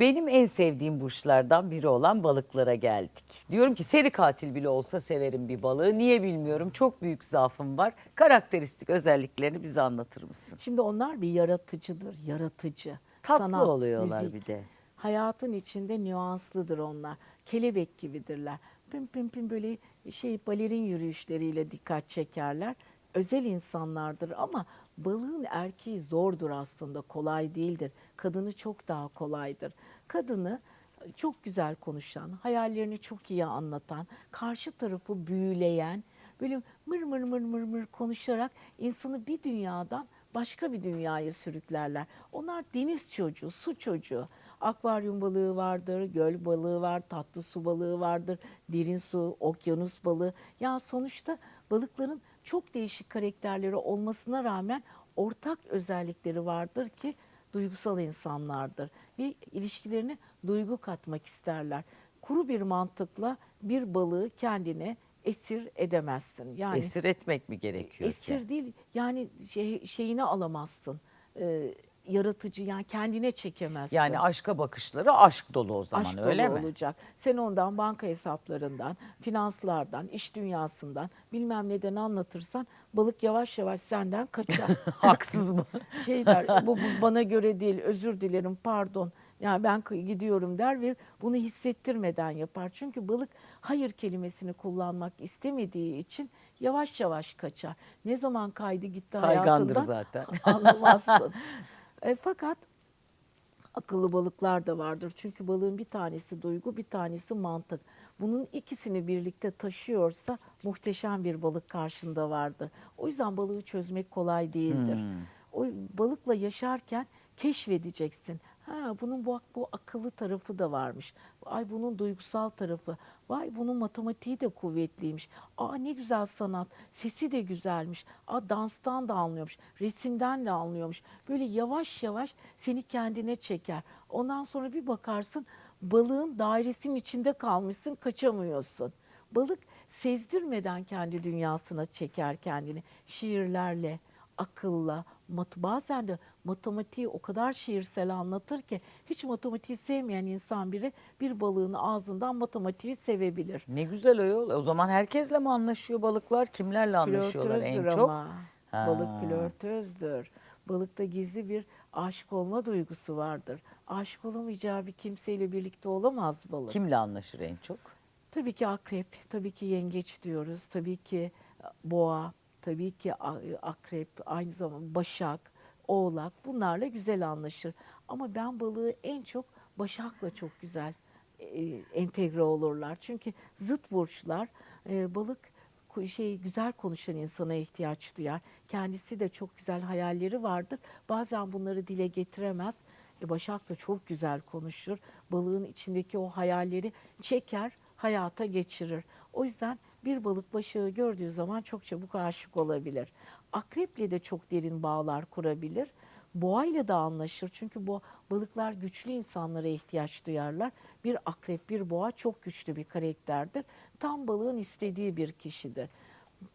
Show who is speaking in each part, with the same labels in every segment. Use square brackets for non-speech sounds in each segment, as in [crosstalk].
Speaker 1: Benim en sevdiğim burçlardan biri olan balıklara geldik. Diyorum ki seri katil bile olsa severim bir balığı. Niye bilmiyorum. Çok büyük zaafım var. Karakteristik özelliklerini bize anlatır mısın?
Speaker 2: Şimdi onlar bir yaratıcıdır, yaratıcı.
Speaker 1: Tatlı
Speaker 2: Sanat,
Speaker 1: oluyorlar
Speaker 2: müzik.
Speaker 1: bir de.
Speaker 2: Hayatın içinde nüanslıdır onlar. Kelebek gibidirler. Pim pim pim böyle şey balerin yürüyüşleriyle dikkat çekerler. Özel insanlardır ama balığın erkeği zordur aslında, kolay değildir. Kadını çok daha kolaydır. Kadını çok güzel konuşan, hayallerini çok iyi anlatan, karşı tarafı büyüleyen, böyle mır mır mır mır mır konuşarak insanı bir dünyadan başka bir dünyaya sürüklerler. Onlar deniz çocuğu, su çocuğu. Akvaryum balığı vardır, göl balığı var, tatlı su balığı vardır, derin su, okyanus balığı. Ya sonuçta balıkların çok değişik karakterleri olmasına rağmen ortak özellikleri vardır ki duygusal insanlardır ve ilişkilerine duygu katmak isterler. Kuru bir mantıkla bir balığı kendine esir edemezsin. Yani
Speaker 1: Esir etmek mi gerekiyor
Speaker 2: esir
Speaker 1: ki?
Speaker 2: değil yani şey, şeyini alamazsın. Ee, yaratıcı yani kendine çekemezsin.
Speaker 1: Yani aşka bakışları aşk dolu o zaman
Speaker 2: Aşk
Speaker 1: öyle
Speaker 2: dolu
Speaker 1: mi?
Speaker 2: olacak. Sen ondan banka hesaplarından, finanslardan, iş dünyasından bilmem neden anlatırsan balık yavaş yavaş senden kaçar. [laughs]
Speaker 1: Haksız mı?
Speaker 2: şey der bu, bu bana göre değil özür dilerim pardon. Yani ben gidiyorum der ve bunu hissettirmeden yapar. Çünkü balık hayır kelimesini kullanmak istemediği için yavaş yavaş kaçar. Ne zaman kaydı gitti
Speaker 1: Kaygandır
Speaker 2: hayatından
Speaker 1: zaten. [laughs]
Speaker 2: anlamazsın. E, fakat akıllı balıklar da vardır. Çünkü balığın bir tanesi duygu, bir tanesi mantık. Bunun ikisini birlikte taşıyorsa muhteşem bir balık karşında vardır. O yüzden balığı çözmek kolay değildir. O balıkla yaşarken keşfedeceksin. Ha bunun bu, bu akıllı tarafı da varmış. Ay bunun duygusal tarafı. Vay bunun matematiği de kuvvetliymiş. Aa ne güzel sanat. Sesi de güzelmiş. Aa danstan da anlıyormuş. Resimden de anlıyormuş. Böyle yavaş yavaş seni kendine çeker. Ondan sonra bir bakarsın balığın dairesinin içinde kalmışsın, kaçamıyorsun. Balık sezdirmeden kendi dünyasına çeker kendini. Şiirlerle, akılla, mat bazen de matematiği o kadar şiirsel anlatır ki hiç matematiği sevmeyen insan biri bir balığın ağzından matematiği sevebilir.
Speaker 1: Ne güzel o yol. O zaman herkesle mi anlaşıyor balıklar? Kimlerle anlaşıyorlar en çok?
Speaker 2: ama.
Speaker 1: Ha.
Speaker 2: Balık flörtözdür. Balıkta gizli bir aşık olma duygusu vardır. Aşık olamayacağı bir kimseyle birlikte olamaz balık.
Speaker 1: Kimle anlaşır en çok?
Speaker 2: Tabii ki akrep, tabii ki yengeç diyoruz, tabii ki boğa, tabii ki a- akrep, aynı zamanda başak, oğlak bunlarla güzel anlaşır. Ama ben balığı en çok başakla çok güzel e, entegre olurlar. Çünkü zıt burçlar e, balık şey güzel konuşan insana ihtiyaç duyar. Kendisi de çok güzel hayalleri vardır. Bazen bunları dile getiremez. E, Başak da çok güzel konuşur. Balığın içindeki o hayalleri çeker, hayata geçirir. O yüzden bir balık başağı gördüğü zaman çok çabuk aşık olabilir. Akreple de çok derin bağlar kurabilir. Boğayla da anlaşır. Çünkü bu balıklar güçlü insanlara ihtiyaç duyarlar. Bir akrep, bir boğa çok güçlü bir karakterdir. Tam balığın istediği bir kişidir.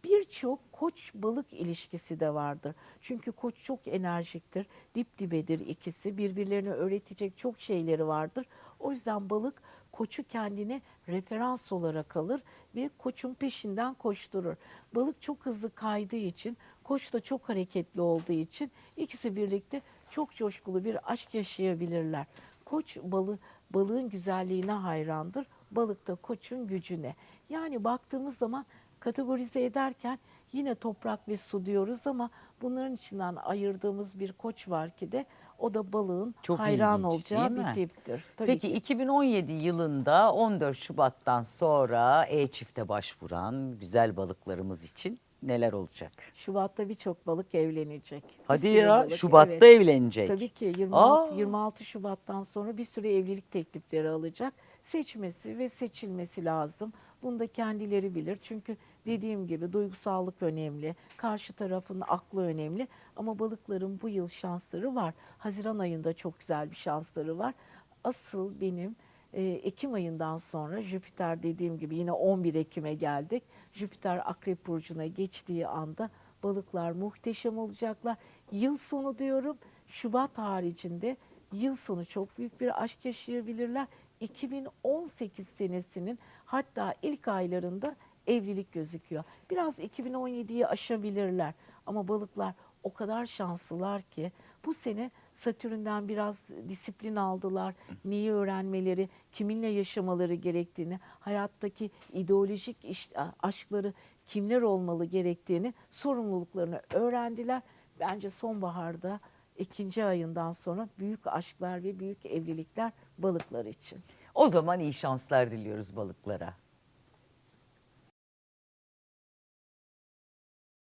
Speaker 2: Birçok koç balık ilişkisi de vardır. Çünkü koç çok enerjiktir, dip dibedir ikisi. Birbirlerine öğretecek çok şeyleri vardır. O yüzden balık koçu kendine referans olarak alır ve koçun peşinden koşturur. Balık çok hızlı kaydığı için, koç da çok hareketli olduğu için ikisi birlikte çok coşkulu bir aşk yaşayabilirler. Koç balı, balığın güzelliğine hayrandır. Balık da koçun gücüne. Yani baktığımız zaman kategorize ederken yine toprak ve su diyoruz ama bunların içinden ayırdığımız bir koç var ki de o da balığın
Speaker 1: Çok
Speaker 2: hayran
Speaker 1: ilginç,
Speaker 2: olacağı
Speaker 1: değil mi?
Speaker 2: bir tiptir. Tabii
Speaker 1: Peki
Speaker 2: ki.
Speaker 1: 2017 yılında 14 Şubat'tan sonra E-Çift'e başvuran güzel balıklarımız için neler olacak?
Speaker 2: Şubat'ta birçok balık evlenecek. Bir
Speaker 1: Hadi
Speaker 2: sürü
Speaker 1: ya
Speaker 2: balık,
Speaker 1: Şubat'ta
Speaker 2: evet.
Speaker 1: evlenecek.
Speaker 2: Tabii ki 26,
Speaker 1: Aa.
Speaker 2: 26 Şubat'tan sonra bir sürü evlilik teklifleri alacak. Seçmesi ve seçilmesi lazım. Bunu da kendileri bilir. Çünkü dediğim gibi duygusallık önemli. Karşı tarafın aklı önemli. Ama balıkların bu yıl şansları var. Haziran ayında çok güzel bir şansları var. Asıl benim e, Ekim ayından sonra Jüpiter dediğim gibi yine 11 Ekim'e geldik. Jüpiter Akrep Burcu'na geçtiği anda balıklar muhteşem olacaklar. Yıl sonu diyorum Şubat haricinde yıl sonu çok büyük bir aşk yaşayabilirler. 2018 senesinin hatta ilk aylarında evlilik gözüküyor. Biraz 2017'yi aşabilirler ama balıklar o kadar şanslılar ki bu sene Satürn'den biraz disiplin aldılar. Neyi öğrenmeleri, kiminle yaşamaları gerektiğini, hayattaki ideolojik iş- aşkları kimler olmalı gerektiğini, sorumluluklarını öğrendiler. Bence sonbaharda ikinci ayından sonra büyük aşklar ve büyük evlilikler balıklar için.
Speaker 1: O zaman iyi şanslar diliyoruz balıklara.